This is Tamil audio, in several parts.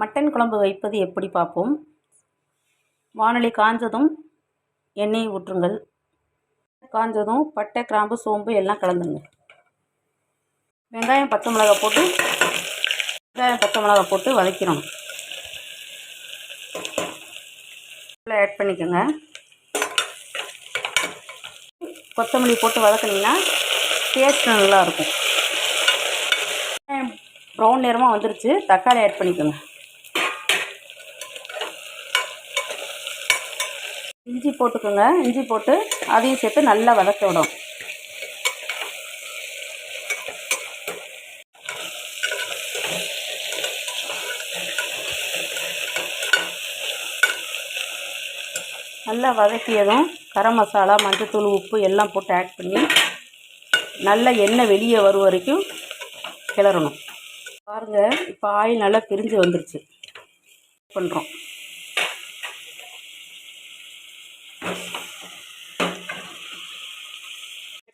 மட்டன் குழம்பு வைப்பது எப்படி பார்ப்போம்? வானொலி காஞ்சதும் எண்ணெயை ஊற்றுங்கள். காஞ்சதும் பட்டை கிராம்பு சோம்பு எல்லாம் கலந்துங்க வெங்காயம் பச்சை மிளகாய் போட்டு வெங்காயம் பச்சை மிளகாய் போட்டு வதக்கிறோம் ஆட் பண்ணிக்கோங்க. கொத்தமல்லி போட்டு வதக்குனிங்கன்னா டேஸ்ட் நல்லாயிருக்கும் ப்ரௌன் நேரமாக வந்துருச்சு. தக்காளி ஆட் பண்ணிக்கோங்க. இஞ்சி போட்டுக்கோங்க. இஞ்சி போட்டு அதையும் சேர்த்து நல்லா வதக்க விடும் நல்லா வதக்கியதும் கரம் மசாலா மஞ்சத்தூள் உப்பு எல்லாம் போட்டு ஆட் பண்ணி நல்லா எண்ணெய் வெளியே வரும் வரைக்கும் கிளறணும். பாருங்கள் இப்போ ஆயில் நல்லா பிரிஞ்சு வந்துருச்சு. பண்ணுறோம்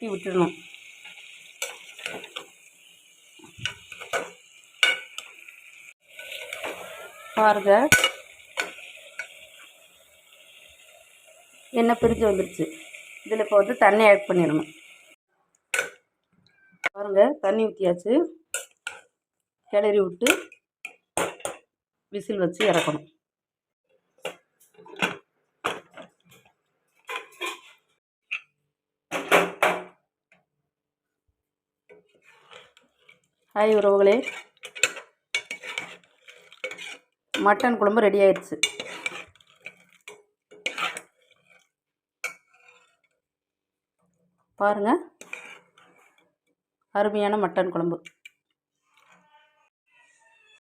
கட்டி விட்டுடணும். பாருங்க. எண்ணெய் பிரிஞ்சு வந்துருச்சு. இதில் இப்போ வந்து தண்ணி ஆட் பண்ணிடணும். பாருங்கள் தண்ணி ஊற்றியாச்சு கிளறி விட்டு விசில் வச்சு இறக்கணும். ஹாய் உறவுகளே. மட்டன் குழம்பு ரெடி ஆயிடுச்சு. பாருங்கள் அருமையான மட்டன் குழம்பு.